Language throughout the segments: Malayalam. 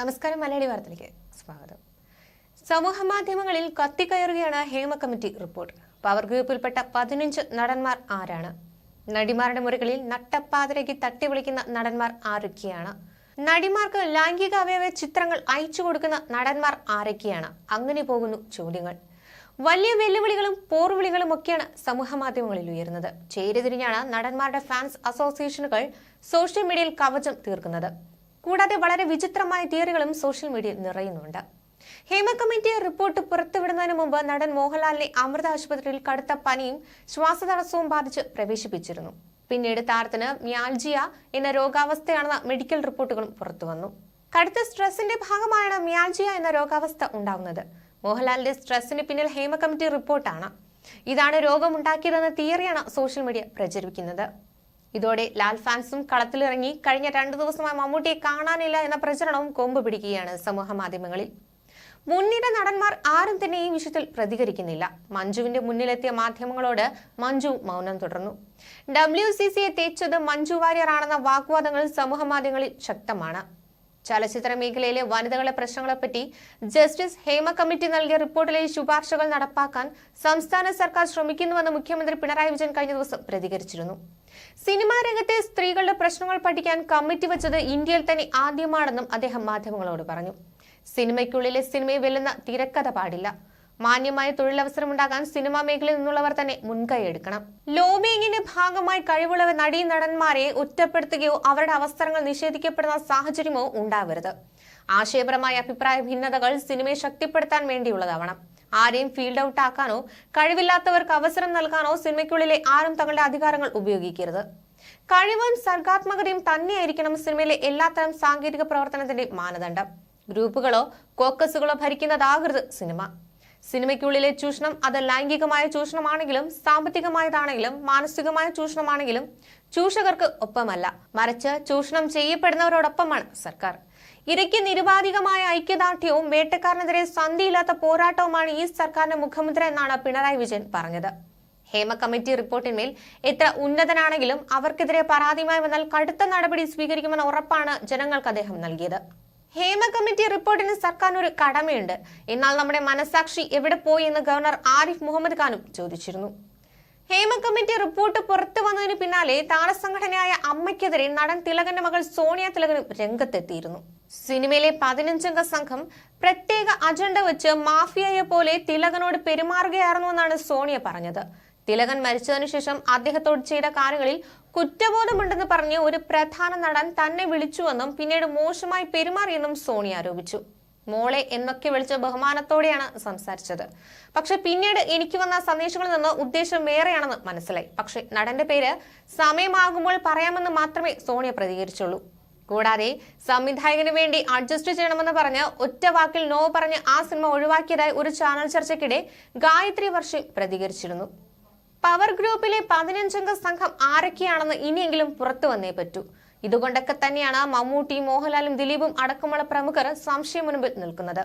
നമസ്കാരം മലയാളി വാർത്തയിലേക്ക് സ്വാഗതം. സമൂഹ മാധ്യമങ്ങളിൽ കത്തിക്കയറുകയാണ് ഹേമ കമ്മിറ്റി റിപ്പോർട്ട്. പവർ ഗ്രൂപ്പിൽപ്പെട്ട പതിനഞ്ച് നടന്മാർ ആരാണ്? നടിമാരുടെ മുറികളിൽ നട്ടപ്പാതിരയ്ക്ക് തട്ടി വിളിക്കുന്ന നടന്മാർ ആരൊക്കെയാണ്? നടിമാർക്ക് ലൈംഗിക അവയവ ചിത്രങ്ങൾ അയച്ചു കൊടുക്കുന്ന നടന്മാർ ആരൊക്കെയാണ്? അങ്ങനെ പോകുന്നു ചോദ്യങ്ങൾ. വലിയ വെല്ലുവിളികളും പോർവിളികളും ഒക്കെയാണ് സമൂഹ മാധ്യമങ്ങളിൽ ഉയരുന്നത്. ചേരിതിരിഞ്ഞാണ് നടന്മാരുടെ ഫാൻസ് അസോസിയേഷനുകൾ സോഷ്യൽ മീഡിയയിൽ കവചം തീർക്കുന്നത്. കൂടാതെ വളരെ വിചിത്രമായ തിയറികളും സോഷ്യൽ മീഡിയയിൽ നിറയുന്നുണ്ട്. ഹേമ കമ്മിറ്റി റിപ്പോർട്ട് പുറത്തുവിടുന്നതിന് മുമ്പ് നടൻ മോഹൻലാലിനെ അമൃത ആശുപത്രിയിൽ കടുത്ത പനിയും ശ്വാസതടസ്സവും ബാധിച്ച് പ്രവേശിപ്പിച്ചിരുന്നു. പിന്നീട് താരത്തിന് മ്യാൽജിയ എന്ന രോഗാവസ്ഥയാണെന്ന മെഡിക്കൽ റിപ്പോർട്ടുകളും പുറത്തുവന്നു. കടുത്ത സ്ട്രെസിന്റെ ഭാഗമായാണ് മ്യാൽജിയ എന്ന രോഗാവസ്ഥ ഉണ്ടാകുന്നത് മോഹൻലാലിന്റെ സ്ട്രെസ്സിന് പിന്നിൽ ഹേമ കമ്മിറ്റി റിപ്പോർട്ടാണ്. ഇതാണ് രോഗമുണ്ടാക്കിയതെന്ന തിയറിയാണ് സോഷ്യൽ മീഡിയ പ്രചരിപ്പിക്കുന്നത്. ഇതോടെ ലാൽ ഫാൻസും കളത്തിലിറങ്ങി കഴിഞ്ഞ രണ്ടു ദിവസമായി മമ്മൂട്ടിയെ കാണാനില്ല എന്ന പ്രചരണവും കൊമ്പ് പിടിക്കുകയാണ് സമൂഹ മാധ്യമങ്ങളിൽ. മുൻനിര നടന്മാർ ആരും തന്നെ ഈ വിഷയത്തിൽ പ്രതികരിക്കുന്നില്ല. മഞ്ജുവിന്റെ മുന്നിലെത്തിയ മാധ്യമങ്ങളോട് മഞ്ജു മൗനം തുടർന്നു. ഡബ്ല്യു സി സിയെ തേച്ചത് മഞ്ജു വാര്യറാണെന്ന വാഗ്വാദങ്ങൾ സമൂഹ മാധ്യമങ്ങളിൽ ശക്തമാണ്. ചലച്ചിത്ര മേഖലയിലെ വനിതകളുടെ പ്രശ്നങ്ങളെപ്പറ്റി ജസ്റ്റിസ് ഹേമ കമ്മിറ്റി നൽകിയ റിപ്പോർട്ടിലെ ശുപാർശകൾ നടപ്പാക്കാൻ സംസ്ഥാന സർക്കാർ ശ്രമിക്കുന്നുവെന്ന് മുഖ്യമന്ത്രി പിണറായി വിജയൻ കഴിഞ്ഞ ദിവസം പ്രതികരിച്ചിരുന്നു. സിനിമാ രംഗത്തെ സ്ത്രീകളുടെ പ്രശ്നങ്ങൾ പഠിക്കാൻ കമ്മിറ്റി വെച്ചത് ഇന്ത്യയിൽ തന്നെ ആദ്യമാണെന്നും അദ്ദേഹം മാധ്യമങ്ങളോട് പറഞ്ഞു. സിനിമയ്ക്കുള്ളിലെ സിനിമയെ വെല്ലുന്ന തിരക്കഥ പാടില്ല. മാന്യമായ തൊഴിലവസരം ഉണ്ടാകാൻ സിനിമാ മേഖലയിൽ നിന്നുള്ളവർ തന്നെ മുൻകൈ എടുക്കണം. ലോബിയിങ്ങിന്റെ ഭാഗമായി കഴിവുള്ള നടീ നടന്മാരെ ഒറ്റപ്പെടുത്തുകയോ അവരുടെ അവസരങ്ങൾ നിഷേധിക്കപ്പെടുന്ന സാഹചര്യമോ ഉണ്ടാവരുത്. ആശയപരമായ അഭിപ്രായ ഭിന്നതകൾ സിനിമയെ ശക്തിപ്പെടുത്താൻ വേണ്ടിയുള്ളതാവണം ആരെയും ഫീൽഡ് ഔട്ട് ആക്കാനോ കഴിവില്ലാത്തവർക്ക് അവസരം നൽകാനോ സിനിമയ്ക്കുള്ളിലെ ആരും തങ്ങളുടെ അധികാരങ്ങൾ ഉപയോഗിക്കരുത്. കഴിവും സർഗാത്മകതയും തന്നെയായിരിക്കണം സിനിമയിലെ എല്ലാത്തരം സാങ്കേതിക പ്രവർത്തനത്തിന്റെ മാനദണ്ഡം. ഗ്രൂപ്പുകളോ കോക്കസുകളോ ഭരിക്കുന്നതാകരുത് സിനിമ. സിനിമയ്ക്കുള്ളിലെ ചൂഷണം അത് ലൈംഗികമായ ചൂഷണമാണെങ്കിലും സാമ്പത്തികമായതാണെങ്കിലും മാനസികമായ ചൂഷണമാണെങ്കിലും ചൂഷകർക്ക് ഒപ്പമല്ല. മറിച്ച് ചൂഷണം ചെയ്യപ്പെടുന്നവരോടൊപ്പമാണ് സർക്കാർ. ഇരയ്ക്ക് നിരുപാധികമായ ഐക്യദാർഢ്യവും വേട്ടക്കാരനെതിരെ സന്ധിയില്ലാത്ത പോരാട്ടവുമാണ് ഈ സർക്കാരിന്റെ മുഖമുദ്ര എന്നാണ് പിണറായി വിജയൻ പറഞ്ഞത്. ഹേമ കമ്മിറ്റി റിപ്പോർട്ടിന്മേൽ എത്ര ഉന്നതനാണെങ്കിലും അവർക്കെതിരെ പരാതിയുമായി വന്നാൽ കടുത്ത നടപടി സ്വീകരിക്കുമെന്ന ഉറപ്പാണ് ജനങ്ങൾക്ക് അദ്ദേഹം നൽകിയത്. ഹേമ കമ്മിറ്റി റിപ്പോർട്ടിന് സർക്കാരിന് ഒരു കടമയുണ്ട്. എന്നാൽ നമ്മുടെ മനസാക്ഷി എവിടെ പോയി എന്ന് ഗവർണർ ആരിഫ് മുഹമ്മദ് ഖാനും ചോദിച്ചിരുന്നു. ഹേമ കമ്മിറ്റി റിപ്പോർട്ട് പുറത്തു വന്നതിന് പിന്നാലെ താരസംഘടനയായ അമ്മയ്ക്കെതിരെ നടൻ തിലകന്റെ മകൾ സോണിയ തിലകനും രംഗത്തെത്തിയിരുന്നു. സിനിമയിലെ പതിനഞ്ചംഗ സംഘം പ്രത്യേക അജണ്ട വെച്ച് മാഫിയയെ പോലെ തിലകനോട് പെരുമാറുകയായിരുന്നുവെന്നാണ് സോണിയ പറഞ്ഞത്. തിലകൻ മരിച്ചതിനു ശേഷം അദ്ദേഹത്തോട് ചെയ്ത കാര്യങ്ങളിൽ കുറ്റബോധമുണ്ടെന്ന് പറഞ്ഞ് ഒരു പ്രധാന നടൻ തന്നെ വിളിച്ചുവെന്നും പിന്നീട് മോശമായി പെരുമാറിയെന്നും സോണി ആരോപിച്ചു. മോളെ എന്നൊക്കെ വിളിച്ച ബഹുമാനത്തോടെയാണ് സംസാരിച്ചത്. പക്ഷെ പിന്നീട് എനിക്ക് വന്ന സന്ദേശങ്ങളിൽ നിന്ന് ഉദ്ദേശം വേറെയാണെന്ന് മനസ്സിലായി. പക്ഷെ നടന്റെ പേര് സമയമാകുമ്പോൾ പറയാമെന്ന് മാത്രമേ സോണിയ പ്രതികരിച്ചുള്ളൂ. കൂടാതെ സംവിധായകന് വേണ്ടി അഡ്ജസ്റ്റ് ചെയ്യണമെന്ന് പറഞ്ഞ് ഒറ്റ വാക്കിൽ നോ പറഞ്ഞ് ആ സിനിമ ഒഴിവാക്കിയതായി ഒരു ചാനൽ ചർച്ചയ്ക്കിടെ ഗായത്രി വർഷി പ്രതികരിച്ചിരുന്നു. പവർ ഗ്രൂപ്പിലെ പതിനഞ്ചംഗ സംഘം ആരൊക്കെയാണെന്ന് ഇനിയെങ്കിലും പുറത്തു വന്നേ പറ്റൂ. ഇതുകൊണ്ടൊക്കെ തന്നെയാണ് മമ്മൂട്ടി മോഹൻലാലും ദിലീപും അടക്കമുള്ള പ്രമുഖർ സംശയം മുൻപിൽ നിൽക്കുന്നത്.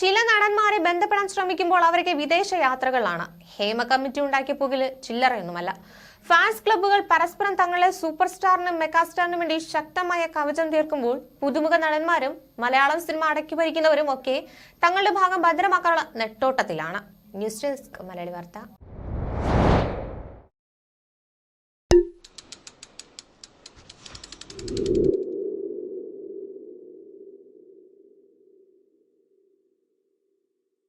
ചില നടന്മാരെ ബന്ധപ്പെടാൻ ശ്രമിക്കുമ്പോൾ അവരൊക്കെ വിദേശ യാത്രകളാണ്. ഹേമ കമ്മിറ്റി ഉണ്ടാക്കിയ പുകിൽ ചില്ലറയൊന്നുമല്ല. ഫാൻസ് ക്ലബ്ബുകൾ പരസ്പരം തങ്ങളെ സൂപ്പർ സ്റ്റാറിനും മെഗാസ്റ്റാറിനും വേണ്ടി ശക്തമായ കവചം തീർക്കുമ്പോൾ പുതുമുഖ നടന്മാരും മലയാളം സിനിമ അടക്കി ഭരിക്കുന്നവരും ഒക്കെ തങ്ങളുടെ ഭാഗം ഭദ്രമാക്കാനുള്ള നെട്ടോട്ടത്തിലാണ്. ന്യൂസ് ഡെസ്ക് മലയാളി വാർത്ത.